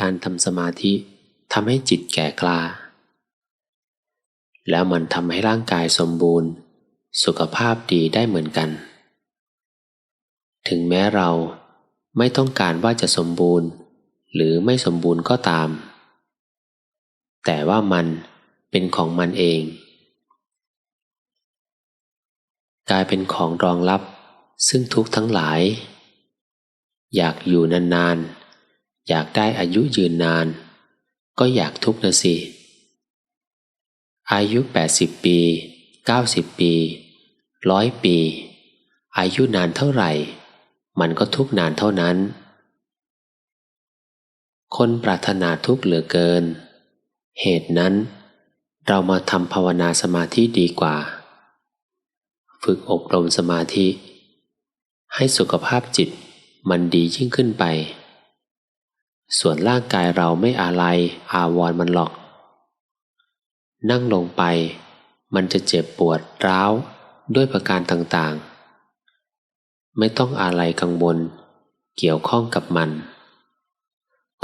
การทำสมาธิทำให้จิตแก่กล้า แล้วมันทำให้ร่างกายสมบูรณ์ สุขภาพดีได้เหมือนกัน ถึงแม้เราไม่ต้องการว่าจะสมบูรณ์ หรือไม่สมบูรณ์ก็ตาม แต่ว่ามันเป็นของมันเอง กลายเป็นของรองรับซึ่งทุกทั้งหลาย อยากอยู่นานๆ อยากได้อายุยืนนาน ก็อยากทุกข์นะสิ อายุ 80 ปี 90 ปีร้อยปี อายุนานเท่าไหร่ มันก็ทุกนานเท่านั้น คนปรารถนาทุกเหลือเกิน เหตุนั้น เรามาทำภาวนาสมาธิดีกว่า ฝึกอบรมสมาธิ ให้สุขภาพจิตมันดียิ่งขึ้นไป ส่วนร่างกายเราไม่อะไรอาวรมันหรอก นั่งลงไป มันจะเจ็บปวดร้าวด้วยประการต่างๆ ไม่ต้องอะไรกังวลเกี่ยวข้องกับมัน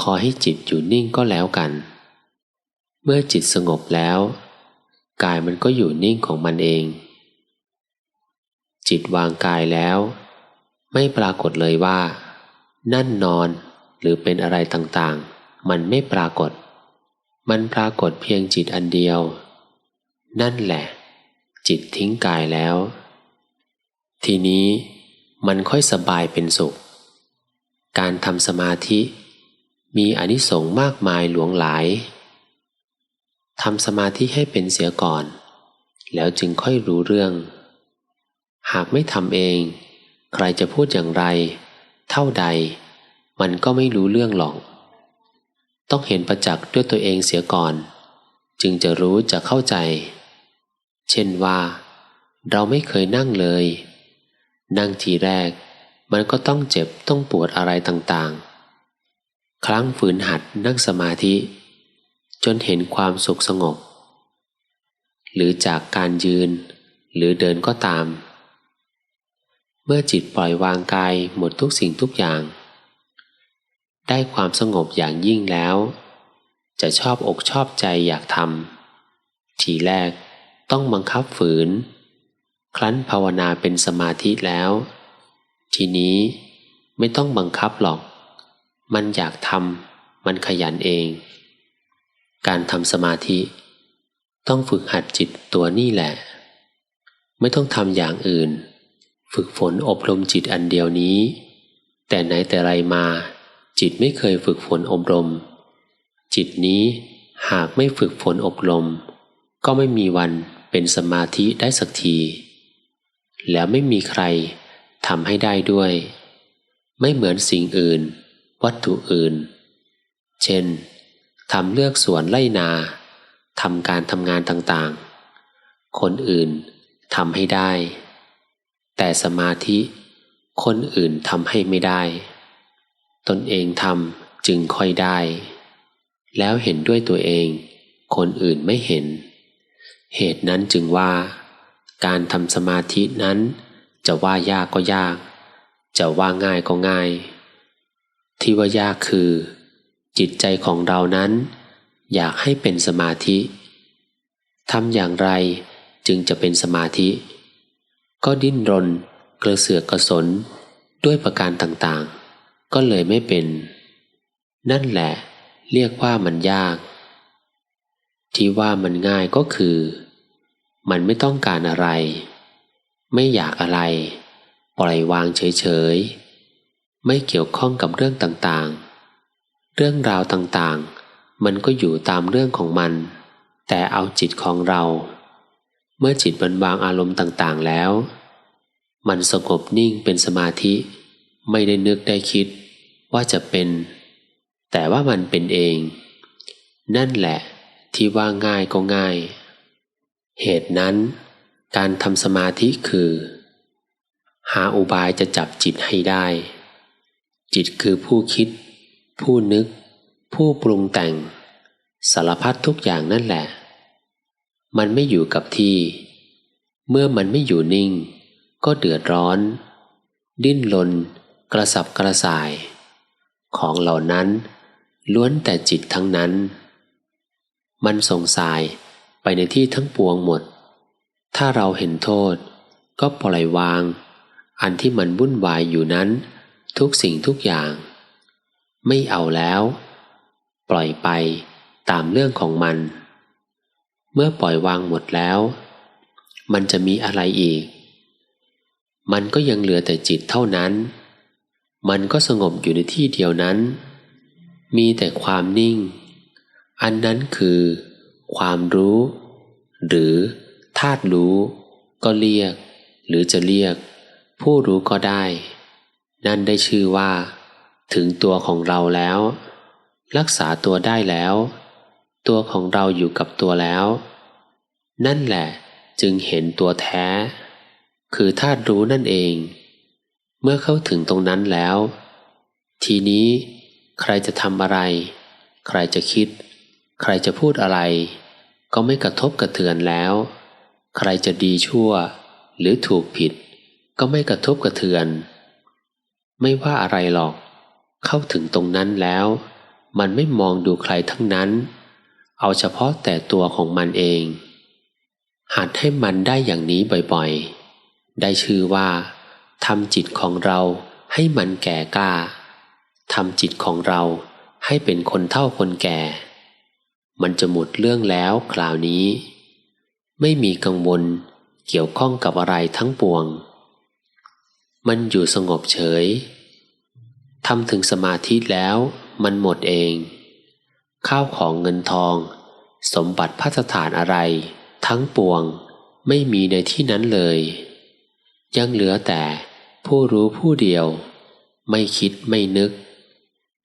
ขอให้จิตอยู่นิ่งก็แล้วกัน เมื่อจิตสงบแล้ว กายมันก็อยู่นิ่งของมันเอง จิตวางกายแล้ว ไม่ปรากฏเลยว่า นั่นนอน หรือเป็นอะไรต่างๆ มันไม่ปรากฏ มันปรากฏเพียงจิตอันเดียว นั่นแหละ จิตทิ้งกายแล้ว ทีนี้มันค่อยสบายเป็นสุข การทำสมาธิ มีอนิสงส์มากมายหลวงหลายทำสมาธิให้เป็นเสียก่อน แล้วจึงค่อยรู้เรื่อง หากไม่ทำเอง ใครจะพูดอย่างไร เท่าใด มันก็ไม่รู้เรื่องหรอก ต้องเห็นประจักษ์ด้วยตัวเองเสียก่อน จึงจะรู้จะเข้าใจ เช่นว่า เราไม่เคยนั่งเลย นั่งทีแรก มันก็ต้องเจ็บต้องปวดอะไรต่างๆ ครั้งฝืนหัดนั่งสมาธิ จนเห็นความสุขสงบ หรือจากการยืน หรือเดินก็ตามเมื่อจิตปล่อยวางกายหมดทุกสิ่งทุกอย่าง ได้ความสงบอย่างยิ่งแล้ว จะชอบอกชอบใจอยากทำทีแรกต้องบังคับฝืนครั้นภาวนาเป็นสมาธิแล้ว ทีนี้ไม่ต้องบังคับหรอก มันอยากทำมันขยันเอง การทำสมาธิ ต้องฝึกหัดจิตตัวนี่แหละ ไม่ต้องทำอย่างอื่น ฝึกฝนอบรมจิตอันเดียวนี้ แต่ไหนแต่ไรมา จิตไม่เคยฝึกฝนอบรม จิตนี้หากไม่ฝึกฝนอบรม ก็ไม่มีวันเป็นสมาธิได้สักที แล้วไม่มีใครทำให้ได้ด้วย ไม่เหมือนสิ่งอื่น วัตถุอื่น เช่นทำเลือกสวนไล่นาทำการทำงานต่างๆ คนอื่นทำให้ได้ แต่สมาธิ คนอื่นทำให้ไม่ได้ ตนเองทำจึงค่อยได้ แล้วเห็นด้วยตัวเอง คนอื่นไม่เห็น เหตุนั้นจึงว่า การทำสมาธินั้น จะว่ายากก็ยาก จะว่าง่ายก็ง่าย ที่ว่ายากคือ จิตใจของเรานั้น อยากให้เป็นสมาธิทำอย่างไรจึงจะเป็นสมาธิ ก็ดิ้นรน กระเสือกกระสนด้วยประการต่างๆ ก็เลยไม่เป็น นั่นแหละ เรียกว่ามันยาก ที่ว่ามันง่ายก็คือ มันไม่ต้องการอะไร ไม่อยากอะไร ปล่อยวางเฉยๆ ไม่เกี่ยวข้องกับเรื่องต่างๆ เรื่องราวต่างๆ มันก็อยู่ตามเรื่องของมัน แต่เอาจิตของเรา เมื่อจิตมันวางอารมณ์ต่างๆแล้ว มันสงบนิ่งเป็นสมาธิไม่ได้นึกได้คิด ว่าจะเป็น แต่ว่ามันเป็นเอง นั่นแหละที่ว่าง่ายก็ง่าย เหตุนั้น การทำสมาธิคือ หาอุบายจะจับจิตให้ได้ จิตคือผู้คิด ผู้นึก ผู้ปรุงแต่ง สารพัดทุกอย่างนั่นแหละ มันไม่อยู่กับที่ เมื่อมันไม่อยู่นิ่ง ก็เดือดร้อน ดิ้นรนกระสับกระส่าย ของเหล่านั้น ล้วนแต่จิตทั้งนั้น มันส่งสายไปในที่ทั้งปวงหมด ถ้าเราเห็นโทษ ก็ปล่อยวาง อันที่มันวุ่นวายอยู่นั้น ทุกสิ่งทุกอย่าง ไม่เอาแล้ว ปล่อยไปตามเรื่องของมัน เมื่อปล่อยวางหมดแล้ว มันจะมีอะไรอีก มันก็ยังเหลือแต่จิตเท่านั้น มันก็สงบอยู่ในที่เดียวนั้น มีแต่ความนิ่ง อันนั้นคือ ความรู้ หรือธาตุรู้ ก็เรียก หรือจะเรียก ผู้รู้ก็ได้ นั่นได้ชื่อว่า ถึงตัวของเราแล้ว รักษาตัวได้แล้ว ตัวของเราอยู่กับตัวแล้ว นั่นแหละจึงเห็นตัวแท้ คือธาตุรู้นั่นเอง เมื่อเข้าถึงตรงนั้นแล้ว ทีนี้ใครจะทำอะไร ใครจะคิด ใครจะพูดอะไร ก็ไม่กระทบกระเทือนแล้ว ใครจะดีชั่ว หรือถูกผิด ก็ไม่กระทบกระเทือน ไม่ว่าอะไรหรอก เข้าถึงตรงนั้นแล้ว มันไม่มองดูใครทั้งนั้น เอาเฉพาะแต่ตัวของมันเอง หัดให้มันได้อย่างนี้บ่อยๆ ได้ชื่อว่า ทำจิตของเราให้มันแก่กล้าทำจิตของเราให้เป็นคนเท่าคนแก่ มันจะหมดเรื่องแล้วคราวนี้ ไม่มีกังวลเกี่ยวข้องกับอะไรทั้งปวง มันอยู่สงบเฉยทำถึงสมาธิแล้วมันหมดเอง ข้าวของเงินทอง สมบัติพัฒฐานอะไร ทั้งปวงไม่มีในที่นั้นเลย ยังเหลือแต่ ผู้รู้ผู้เดียว ไม่คิดไม่นึก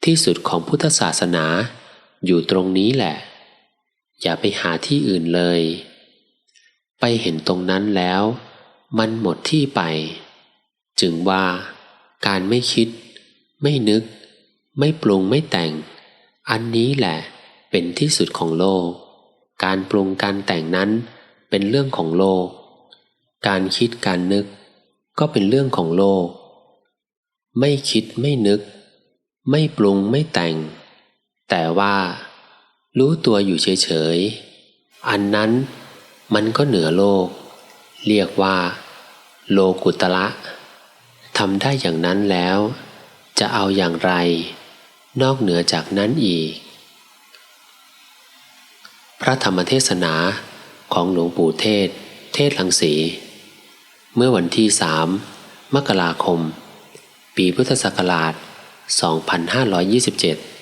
ที่สุดของพุทธศาสนาอยู่ตรงนี้แหละ อย่าไปหาที่อื่นเลย ไปเห็นตรงนั้นแล้ว มันหมดที่ไป จึงว่าการไม่คิด ไม่นึก ไม่ปรุงไม่แต่ง อันนี้แหละ เป็นที่สุดของโลก การปรุงการแต่งนั้นเป็นเรื่องของโลก การคิดการนึก ก็เป็นเรื่องของโลก ไม่คิดไม่นึก ไม่ปรุงไม่แต่ง แต่ว่า รู้ตัวอยู่เฉยๆ อันนั้นมันก็เหนือโลก เรียกว่า โลกุตละทำได้อย่างนั้นแล้ว จะเอาอย่างไร นอกเหนือจากนั้นอีก พระธรรมเทศนาของหลวงปู่เทศ เทศลังสี เมื่อวันที่สามมกราคม ปีพุทธศักราช 2527